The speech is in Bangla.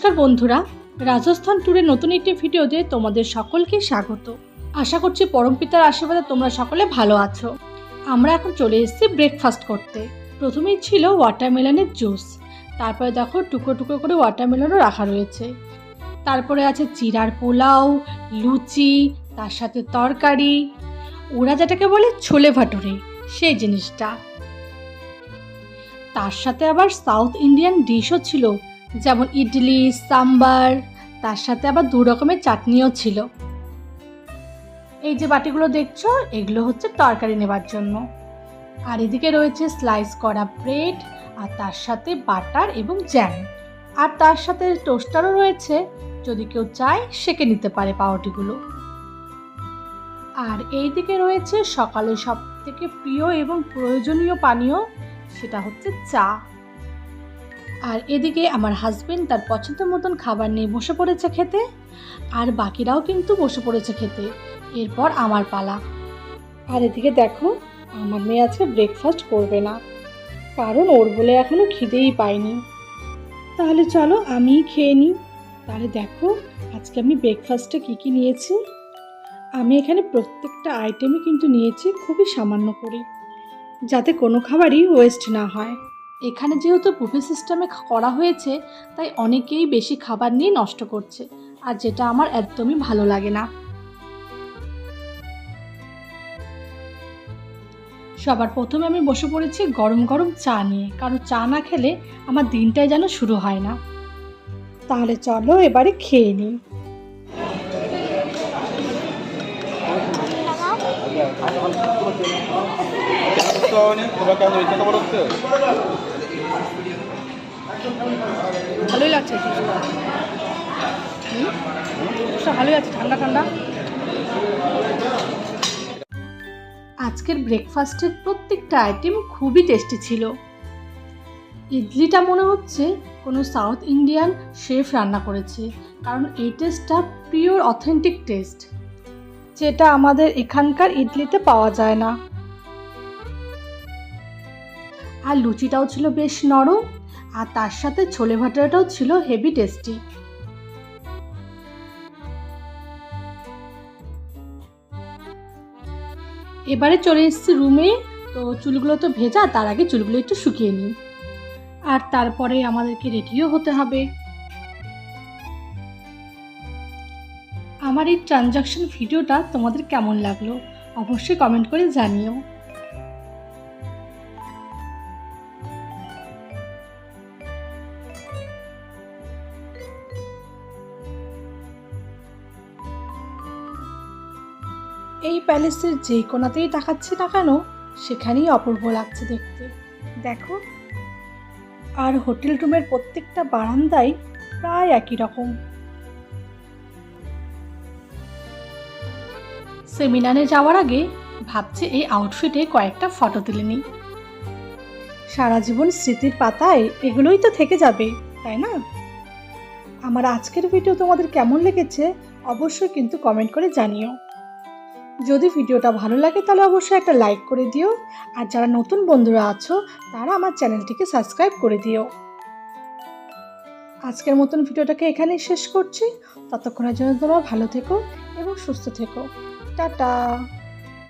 নমস্কার বন্ধুরা, রাজস্থান ট্যুরের নতুন একটি ভিডিওতে তোমাদের সকলকে স্বাগত। আশা করছি পরমপিতার আশীর্বাদে তোমরা সকলে ভালো আছো। আমরা এখন চলে এসেছি ব্রেকফাস্ট করতে। প্রথমেই ছিল ওয়াটারমেলনের জুস তারপরে দেখো টুকরো টুকরো করে ওয়াটারমেলনও রাখা রয়েছে। তারপরে আছে চিরার পোলাও, লুচি, তার সাথে তরকারি। ওরা যেটাকে বলে ছোলে ভাটুরে, সেই জিনিসটা। তার সাথে আবার সাউথ ইন্ডিয়ান ডিশও ছিল। যেমন ইডলি, সাম্বার, তার সাথে আবার দু রকমের চাটনিও ছিল। এই যে বাটিগুলো দেখছ, এগুলো হচ্ছে তরকারি নেবার জন্য। আর এদিকে রয়েছে স্লাইস করা ব্রেড আর তার সাথে বাটার এবং জ্যাম আর তার সাথে টোস্টারও রয়েছে, যদি কেউ চায়, সেকে নিতে পারে পাউরুটিগুলো। আর এই দিকে রয়েছে সকালে সব থেকে প্রিয় এবং প্রয়োজনীয় পানীয়, সেটা হচ্ছে চা। আর এদিকে আমার হাজবেন্ড তার পছন্দ মতন খাবার নিয়ে বসে পড়েছে খেতে, আর বাকিরাও কিন্তু বসে পড়েছে খেতে। এরপর আমার পালা। আর এদিকে দেখো, আমার মেয়ে আজকে ব্রেকফাস্ট করবে না, কারণ ওর বলে এখনও খিদেই পাইনি। তাহলে চলো আমিই খেয়ে নিই। তাহলে দেখো, আজকে আমি ব্রেকফাস্টে কী কী নিয়েছি। আমি এখানে প্রত্যেকটা আইটেমই কিন্তু নিয়েছি খুবই সামান্য করে, যাতে কোনো খাবারই ওয়েস্ট না হয়। এখানে যেহেতু বুফে সিস্টেমে করা হয়েছে, তাই অনেকেই বেশি খাবার নিয়ে নষ্ট করছে, আর যেটা আমার একদমই ভালো লাগে না। সবার প্রথমে আমি বসে পড়েছি গরম গরম চা নিয়ে, কারণ চা না খেলে আমার দিনটাই যেন শুরু হয় না। তাহলে চলো এবারে খেয়ে নিই। আমি ওইটা খবর হচ্ছে? ভালোই লাগছে ভালোই আছে, ঠান্ডা ঠান্ডা। আজকের ব্রেকফাস্টের প্রত্যেকটা আইটেম খুবই টেস্টি ছিল। ইডলিটা মনে হচ্ছে কোনো সাউথ ইন্ডিয়ান শেফ রান্না করেছে, কারণ এই টেস্টটা পিওর অথেন্টিক টেস্ট যেটা আমাদের এখানকার ইডলিতে পাওয়া যায় না। আর লুচিটাও ছিল বেশ নরম, আর তার সাথে ছোলে ভাটাটাও ছিল হেভি টেস্টি এবারে চলে এসেছি রুমে, তো চুলগুলো তো ভেজা, তার আগে চুলগুলো একটু শুকিয়ে নিই। আর তারপরে আমাদেরকে রেডিও হতে হবে। আমার এই ট্রানজাকশন ভিডিওটা তোমাদের কেমন লাগল? অবশ্যই কমেন্ট করে জানিও। এই প্যালেসের যে কোনাতেই তাকাচ্ছি না কেন, সেখানেই অপূর্ব লাগছে দেখতে। দেখো, আর হোটেল রুমের প্রত্যেকটা বারান্দায় প্রায় একই রকম। সেমিনারে যাওয়ার আগে ভাবছি এই আউটফিটে কয়েকটা ফটো তুলে নিই। সারা জীবন স্মৃতির পাতায় এগুলোই তো থেকে যাবে, তাই না? আমার আজকের ভিডিও তোমাদের কেমন লেগেছে, অবশ্যই কিন্তু কমেন্ট করে জানিও। যদি ভিডিওটা ভালো লাগে তাহলে অবশ্যই একটা লাইক করে দিও। আর যারা নতুন বন্ধুরা আছো, তারা আমার চ্যানেলটিকে সাবস্ক্রাইব করে দিও। আজকের মতন ভিডিওটাকে এখানেই শেষ করছি। ততক্ষণের জন্য তোমরা ভালো থেকো এবং সুস্থ থেকো। টাটা!